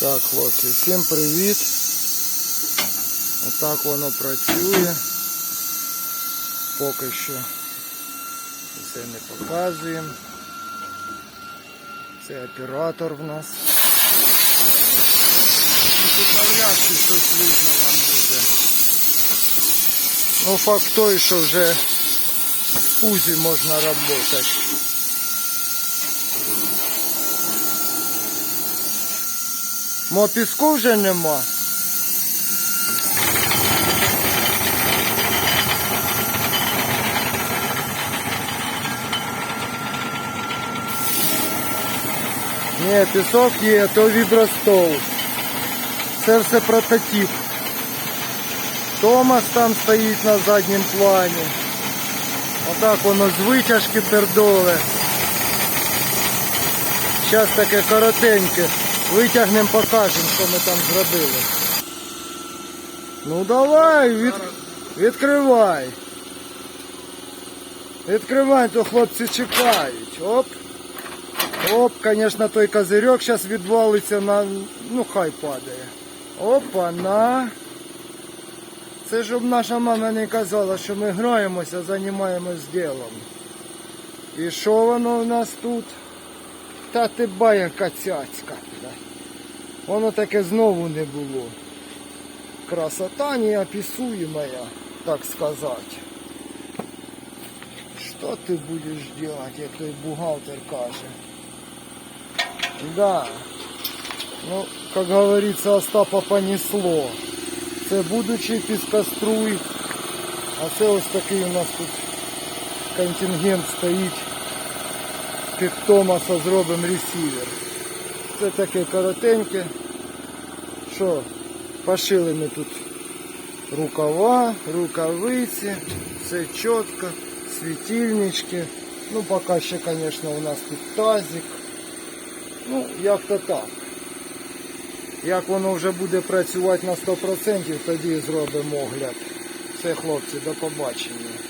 Так, хлопці, всім привіт. Отак воно працює. Поки що все не показуємо. Це оператор в нас. Ну, навряд чи щось видно вам буде. Ну, факт той, що вже в пузі можна працювати. Мо піску вже нема. Ні, пісок є, то вібростол. Це все прототип. Томас там стоїть на заднім плані. Отак воно з витяжки пердоле. Зараз таке коротеньке. Витягнемо, покажемо, що ми там зробили. Ну давай, від... відкривай. Відкривай, то хлопці чекають. Оп. Оп, звісно, той козирьок зараз відвалиться на. Ну хай падає. Опа, на. Це щоб наша мама не казала, що ми граємося, займаємось ділом. І що воно у нас тут? Та ти баяка цяцька. Воно таке знову не було. Красота неописуемая, так сказать. Что ты будешь делать, як той бухгалтер каже? Да. Ну, как говорится, Остапа понесло. Це будучи піскоструй. А це ось такий у нас тут контингент стоїть. Під Томаса зробимо ресівер. Це таке коротеньке. Що, пошили ми тут рукава, рукавиці, все чітко, світильнички. Ну, поки ще, звісно, у нас тут тазик. Ну, як-то так. Як воно вже буде працювати на 100%, тоді зробимо огляд. Все, хлопці, до побачення.